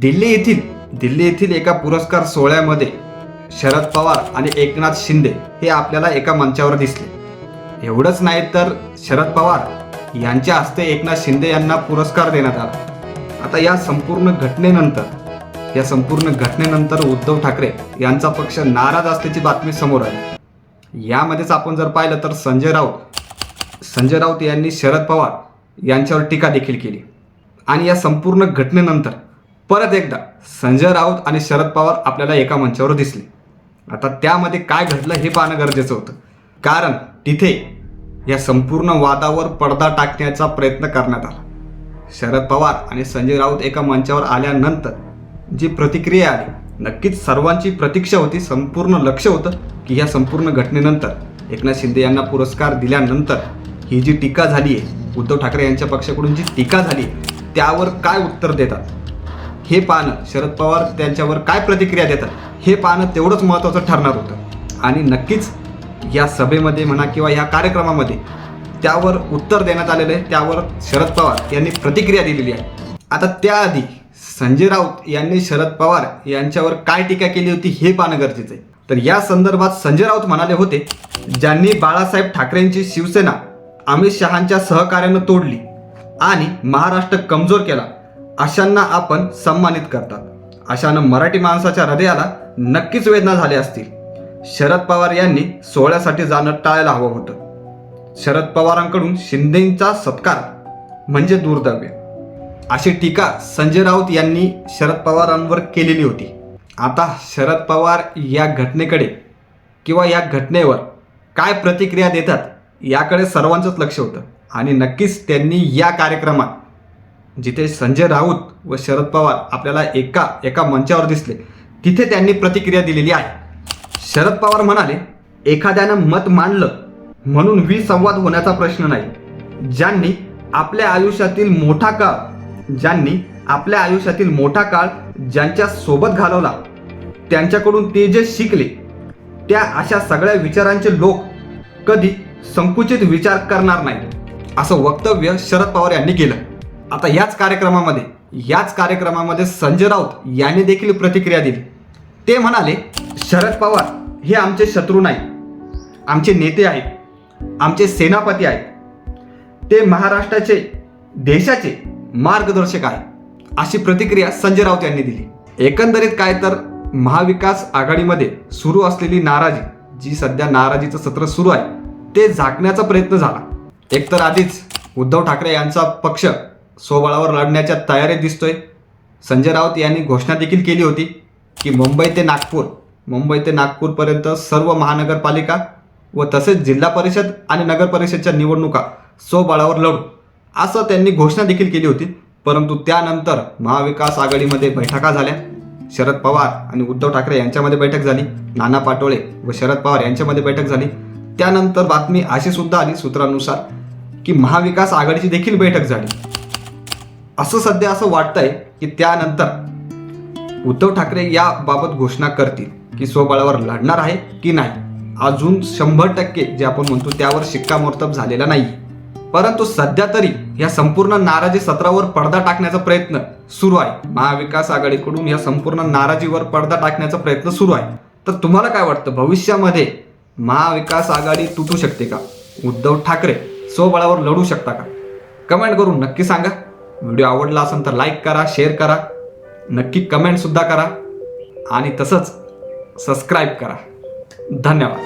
दिल्ली येथील दिल्ली येथील एका पुरस्कार सोहळ्यामध्ये शरद पवार आणि एकनाथ शिंदे हे आपल्याला एका मंचावर दिसले. एवढंच नाही तर शरद पवार यांच्या हस्ते एकनाथ शिंदे यांना पुरस्कार देण्यात आला. आता या संपूर्ण घटनेनंतर या संपूर्ण घटनेनंतर उद्धव ठाकरे यांचा पक्ष नाराज असल्याची बातमी समोर आली. यामध्येच आपण जर पाहिलं तर संजय राऊत संजय राऊत यांनी शरद पवार यांच्यावर टीका देखील केली. आणि या संपूर्ण घटनेनंतर परत एकदा संजय राऊत आणि शरद पवार आपल्याला एका मंचावर दिसले. आता त्यामध्ये काय घडलं हे पाहणं गरजेचं होतं. कारण तिथे या संपूर्ण वादावर पडदा टाकण्याचा प्रयत्न करण्यात आला. शरद पवार आणि संजय राऊत एका मंचावर आल्यानंतर जी प्रतिक्रिया आली नक्कीच सर्वांची प्रतीक्षा होती संपूर्ण लक्ष होतं की या संपूर्ण घटनेनंतर एकनाथ शिंदे यांना पुरस्कार दिल्यानंतर ही जी टीका झाली आहे उद्धव ठाकरे यांच्या पक्षाकडून जी टीका झाली त्यावर काय उत्तर देतात? हे पाहणं शरद पवार त्यांच्यावर काय प्रतिक्रिया देतात हे पाहणं तेवढंच महत्त्वाचं ठरणार होतं. आणि नक्कीच या सभेमध्ये म्हणा किंवा या कार्यक्रमामध्ये त्यावर उत्तर देण्यात आलेलं आहे त्यावर शरद पवार यांनी प्रतिक्रिया दिलेली आहे. आता त्याआधी संजय राऊत यांनी शरद पवार यांच्यावर काय टीका केली होती हे पाहणं गरजेचं आहे. तर या संदर्भात संजय राऊत म्हणाले होते ज्यांनी बाळासाहेब ठाकरेंची शिवसेना अमित शहांच्या सहकार्यानं तोडली आणि महाराष्ट्र कमजोर केला. अशांना आपण सन्मानित करतात. अशानं मराठी माणसाच्या हृदयाला नक्कीच वेदना झाल्या असतील. शरद पवार यांनी सोहळ्यासाठी जाणं टाळायला हवं होतं. शरद पवारांकडून शिंदेंचा सत्कार म्हणजे दुर्दैव्य अशी टीका संजय राऊत यांनी शरद पवारांवर केलेली होती. आता शरद पवार या घटनेकडे किंवा या घटनेवर काय प्रतिक्रिया देतात याकडे सर्वांचंच लक्ष होतं. आणि नक्कीच त्यांनी या कार्यक्रमात जिथे संजय राऊत व शरद पवार आपल्याला एका एका मंचावर दिसले तिथे त्यांनी प्रतिक्रिया दिलेली आहे. शरद पवार म्हणाले एखाद्यानं मत मांडलं म्हणून विसंवाद होण्याचा प्रश्न नाही. ज्यांनी आपल्या आयुष्यातील मोठा काळ ज्यांनी आपल्या आयुष्यातील मोठा काळ ज्यांच्या सोबत घालवला त्यांच्याकडून ते जे शिकले त्या अशा सगळ्या विचारांचे लोक कधी संकुचित विचार करणार नाही असं वक्तव्य शरद पवार यांनी केलं. आता याच कार्यक्रमामध्ये याच कार्यक्रमामध्ये संजय राऊत यांनी देखील प्रतिक्रिया दिली. ते म्हणाले शरद पवार हे आमचे शत्रू नाही. आमचे नेते आहेत. आमचे सेनापती आहेत. ते महाराष्ट्राचे देशाचे मार्गदर्शक आहे अशी प्रतिक्रिया संजय राऊत यांनी दिली. एकंदरीत काय तर महाविकास आघाडीमध्ये सुरू असलेली नाराजी जी सध्या नाराजीचं सत्र सुरू आहे ते झाकण्याचा प्रयत्न झाला. एकतर आधीच उद्धव ठाकरे यांचा पक्ष स्वबळावर लढण्याच्या तयारीत दिसतोय. संजय राऊत यांनी घोषणा देखील केली होती की मुंबई ते नागपूर मुंबई ते नागपूरपर्यंत सर्व महानगरपालिका व तसेच जिल्हा परिषद आणि नगर परिषदच्या निवडणुका स्वबळावर लढू असं त्यांनी घोषणा देखील केली होती. परंतु त्यानंतर महाविकास आघाडीमध्ये बैठका झाल्या. शरद पवार आणि उद्धव ठाकरे यांच्यामध्ये बैठक झाली. नाना पाटोळे व शरद पवार यांच्यामध्ये बैठक झाली. त्यानंतर बातमी अशी सुद्धा आली सूत्रानुसार की महाविकास आघाडीची देखील बैठक झाली. असं सध्या असं वाटतंय की त्यानंतर उद्धव ठाकरे याबाबत घोषणा करतील की स्वबळावर लढणार आहे की नाही. अजून शंभर टक्के जे आपण म्हणतो त्यावर शिक्कामोर्तब झालेला नाही. परंतु सध्या तरी या संपूर्ण नाराजी सत्रावर पडदा टाकण्याचा प्रयत्न सुरू आहे. महाविकास आघाडीकडून या संपूर्ण नाराजीवर पडदा टाकण्याचा प्रयत्न सुरू आहे. तर तुम्हाला काय वाटतं? भविष्यामध्ये महाविकास आघाडी तुटू शकते का? उद्धव ठाकरे स्वबळावर लढू शकता का? कमेंट करून नक्की सांगा. व्हिडिओ आवडला असेल तर लाईक करा शेअर करा. नक्की कमेंटसुद्धा करा. आणि तसंच सबस्क्राईब करा. धन्यवाद.